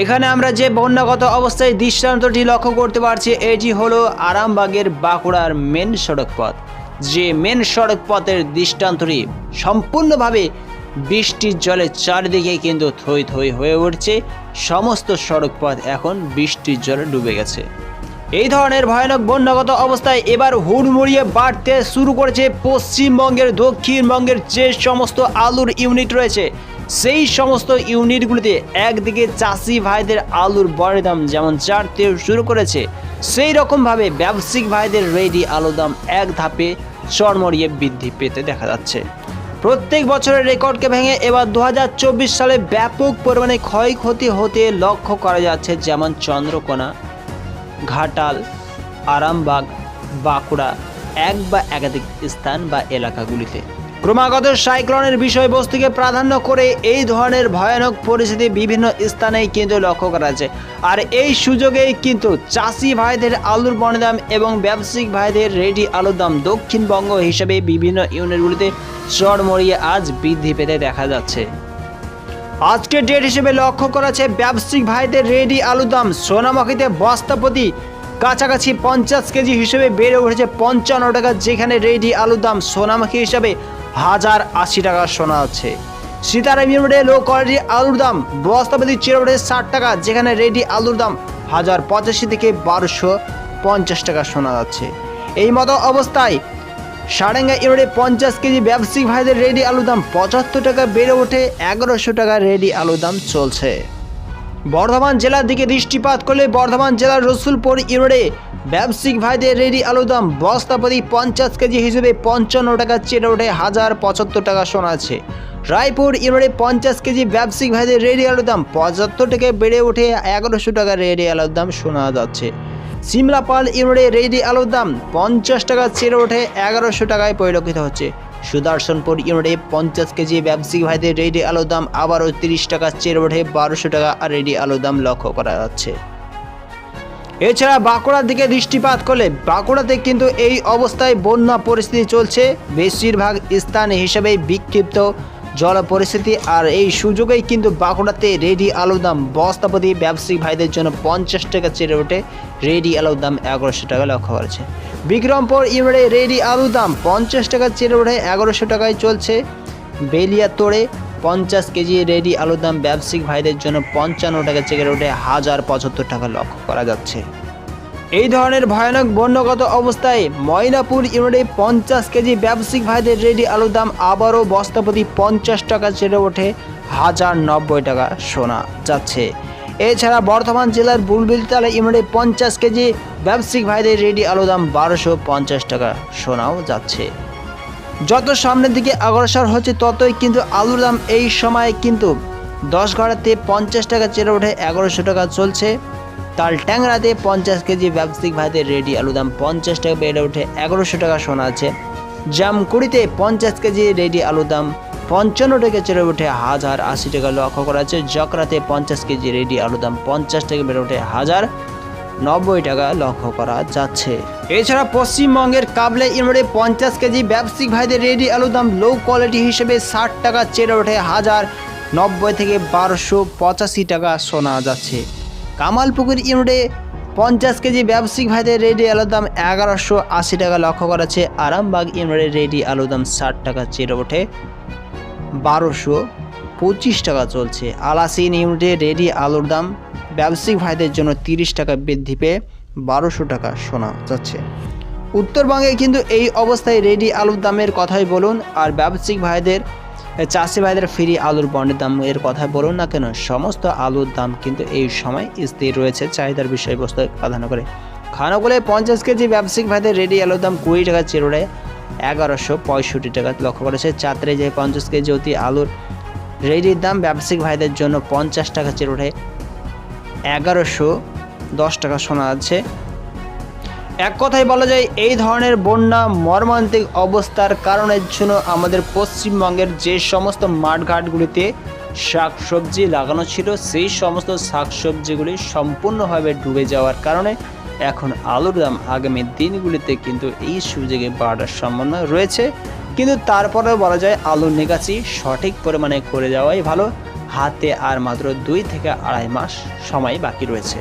এখানে আমরা যে বন্যাগত অবস্থায় দৃষ্টান্তটি লক্ষ্য করতে পারছি, এটি হলো আরামবাগের বাঁকুড়ার মেন সড়ক পথ যে মেন সড়ক পথের দৃষ্টান্তটি সম্পূর্ণভাবে বৃষ্টির জলে চারিদিকে কিন্তু থই থই হয়ে উঠছে। সমস্ত সড়ক পথ এখন বৃষ্টির জলে ডুবে গেছে। এই ধরনের ভয়ানক বন্যাগত অবস্থায় এবার হুড়মুড়িয়ে বাড়তে শুরু করেছে পশ্চিমবঙ্গের, দক্ষিণবঙ্গের যে সমস্ত আলুর ইউনিট রয়েছে সেই সমস্ত ইউনিটগুলিতে একদিকে চাষি ভাইদের আলুর বড় দাম যেমন চারতে শুরু করেছে, সেই রকমভাবে ব্যবসায়িক ভাইদের রেডি আলুর দাম এক ধাপে চরমরিয়ে বৃদ্ধি পেতে দেখা যাচ্ছে। প্রত্যেক বছরের রেকর্ডকে ভেঙে এবার দু হাজার চব্বিশ সালে ব্যাপক পরিমাণে ক্ষয়ক্ষতি হতে লক্ষ্য করা যাচ্ছে যেমন চন্দ্রকোনা, ঘাটাল, আরামবাগ, বাঁকুড়া, এক বা একাধিক স্থান বা এলাকাগুলিতে। ক্রমাগত সাইক্লোনের বিষয়বস্তুকে প্রাধান্য করে এই ধরনের ভয়ানক পরিস্থিতি বিভিন্ন স্থানেই কিন্তু লক্ষ্য করা যাচ্ছে। আর এই সুযোগেই কিন্তু চাষি ভাইদের আলুর বনদাম এবং ব্যবসায়িক ভাইদের রেডি আলুর দাম দক্ষিণবঙ্গ হিসেবে বিভিন্ন ইউনিটগুলিতে চড়মড়িয়ে আজ বৃদ্ধি পেতে দেখা যাচ্ছে। আজকের ডেট হিসেবে লক্ষ্য করা করেছে ব্যবসায়িক ভাইদের রেডি আলুর দাম সোনামাখিতে বস্তাপতি কাছাকাছি পঞ্চাশ কেজি হিসেবে বেড়ে উঠেছে পঞ্চান্ন টাকা, যেখানে রেডি আলুর দাম সোনামাখি হিসাবে হাজার আশি টাকা শোনা যাচ্ছে সীতারাম ইউনিটে লো কোয়ালিটি আলুর দাম বস্তাপতি চিরোটে ষাট টাকা, যেখানে রেডি আলুর দাম হাজার পঁচাশি থেকে বারোশো পঞ্চাশ টাকা শোনা যাচ্ছে এই মতো অবস্থায় সারেঙ্গা ইউনিটে পঞ্চাশ কেজি ব্যবসায়িক ভাইদের রেডি আলুর দাম পঁচাত্তর টাকা, বেড়ে ওঠে এগারোশো টাকা রেডি আলুর দাম চলছে। বর্ধমান জেলার দিকে দৃষ্টিপাত করলে বর্ধমান জেলার রসুলপুর ইউনিটে ব্যবসায়িক ভাইদের রেডি আলুর দাম বস্তাপতি পঞ্চাশ কেজি হিসেবে পঞ্চান্ন টাকা চেড়ে ওঠে হাজার পঁচাত্তর টাকা শোনা আছে। রায়পুর ইউনিটে পঞ্চাশ কেজি ব্যবসায়িক ভাইদের রেডি আলুর দাম পঁচাত্তর টাকা বেড়ে ওঠে এগারোশো টাকা রেডি আলুর দাম শোনা যাচ্ছে। সিমলাপাল ইউনিটে রেডি আলুর দাম পঞ্চাশ টাকা চেড়ে ওঠে এগারোশো টাকায় পরিলক্ষিত হচ্ছে। সুদর্শনপুর ইউনিটে পঞ্চাশ কেজি ব্যবসায়িক ভাইদের রেডি আলুর দাম আবারও তিরিশ টাকা, চের ওঠে বারোশো টাকা আর রেডি আলুর দাম লক্ষ্য করা যাচ্ছে। এছাড়া বাঁকুড়ার দিকে দৃষ্টিপাত করলে বাঁকুড়াতে কিন্তু এই অবস্থায় বন্যা পরিস্থিতি চলছে। বেশিরভাগ স্থান হিসেবে বিক্ষিপ্ত। জল পরিস্থিতি আর এই সুযোগেই কিন্তু বাঁকুড়াতে রেডি আলুর দাম বস্তাপতি ব্যবসায়িক ভাইদের জন্য পঞ্চাশ টাকা চেড়ে ওঠে রেডি আলুর দাম এগারোশো টাকা লক্ষ্য করেছে। বিক্রমপুর ইউনিটে রেডি আলুর দাম পঞ্চাশ টাকা চেড়ে ওঠে এগারোশো টাকায় চলছে। বেলিয়া তোড়ে পঞ্চাশ কেজি রেডি আলুর দাম ব্যবসায়িক ভাইদের জন্য পঞ্চান্ন টাকা চেকে ওঠে হাজার পঁচাত্তর টাকা লক্ষ্য করা যাচ্ছে। এই ধরনের ভয়ানক বন্যগত অবস্থায় ময়নাপুর ইউনিটে পঞ্চাশ কেজি ব্যবসায়িক ভাইদের রেডি আলুর দাম আবারও বস্তাপতি পঞ্চাশ টাকা ছেড়ে ওঠে হাজার নব্বই টাকা শোনা যাচ্ছে। এছাড়া বর্ধমান জেলার বুলবিলতলা ইউনিটে পঞ্চাশ কেজি ব্যবসায়িক ভাইদের রেডি আলুর দাম বারোশো পঞ্চাশ টাকা শোনাও যাচ্ছে। যত সামনের দিকে অগ্রসর হচ্ছে ততই কিন্তু আলুর দাম এই সময় কিন্তু দশ ঘাড়াতে পঞ্চাশ টাকা চেড়ে ওঠে এগারোশো টাকা চলছে। তাল ট্যাংরাতে পঞ্চাশ কেজি ব্যবসায়িক ভাইদের রেডি আলুর দাম পঞ্চাশ টাকা বেড়ে ওঠে এগারোশো টাকা শোনা আছে। জামকুড়িতে পঞ্চাশ কেজি রেডি আলুর দাম পঞ্চান্ন টাকা চেড়ে ওঠে হাজার আশি টাকা লক্ষ্য করা আছে জকরাতে পঞ্চাশ কেজি রেডি আলুর দাম পঞ্চাশ টাকা বেড়ে ওঠে হাজার নব্বই টাকা লক্ষ্য করা যাচ্ছে। এছাড়া পশ্চিমবঙ্গের কাবলে ইউনিটে পঞ্চাশ কেজি ব্যবসায়িক ভাইদের রেডি আলুর দাম লো কোয়ালিটি হিসেবে ষাট টাকা চেড়ে ওঠে হাজার নব্বই থেকে বারোশো পঁচাশি টাকা শোনা যাচ্ছে। কামালপুকুর ইউনিটে পঞ্চাশ কেজি ব্যবসায়িক ভাইদের রেডি আলুর দাম এগারোশো আশি টাকা লক্ষ্য করা আছে আরামবাগ ইউনিটে রেডি আলুর দাম ষাট টাকা চেড়ে ওঠে বারোশো পঁচিশ টাকা চলছে। আলাসিন ইউনিটে রেডি আলুর দাম ব্যবসায়িক ভাইদের জন্য তিরিশ টাকা বৃদ্ধি পেয়ে বারোশো টাকা শোনা যাচ্ছে। উত্তরবঙ্গে কিন্তু এই অবস্থায় রেডি আলুর দামের কথাই বলুন, আর ব্যবসায়িক ভাইদের চাষি ভাইদের ফ্রি আলুর বন্ডের দাম এর কথা বলুন না কেন? সমস্ত আলুর দাম কিন্তু এই সময় স্থির রয়েছে। চাহিদার বিষয়বস্তু প্রাধান্য করে। খানাগুলো পঞ্চাশ কেজি ব্যবসায়িক ভাইদের রেডি আলুর দাম কুড়ি টাকা চেরোড়ে, এগারোশো পঁয়ষট্টি টাকা লক্ষ্য করেছে চাত্রে যে পঞ্চাশ কেজি অতি আলুর রেডির দাম ব্যবসায়িক ভাইদের জন্য পঞ্চাশ টাকা চেরোড়ে, এগারোশো দশ টাকা শোনা যাচ্ছে। এক কথায় বলা যায়, এই ধরনের বন্যা মর্মান্তিক অবস্থার কারণের জন্য আমাদের পশ্চিমবঙ্গের যে সমস্ত মাঠঘাটগুলিতে শাকসবজি লাগানো ছিল, সেই সমস্ত শাকসবজিগুলি সম্পূর্ণভাবে ডুবে যাওয়ার কারণে এখন আলুর দাম আগামী দিনগুলিতে কিন্তু এই সুযোগে বাড়ার সম্ভাবনা রয়েছে। কিন্তু তারপরেও বলা যায়, আলুর নিকাশি সঠিক পরিমাণে করে যাওয়াই ভালো। হাতে আর মাত্র দুই থেকে আড়াই মাস সময় বাকি রয়েছে।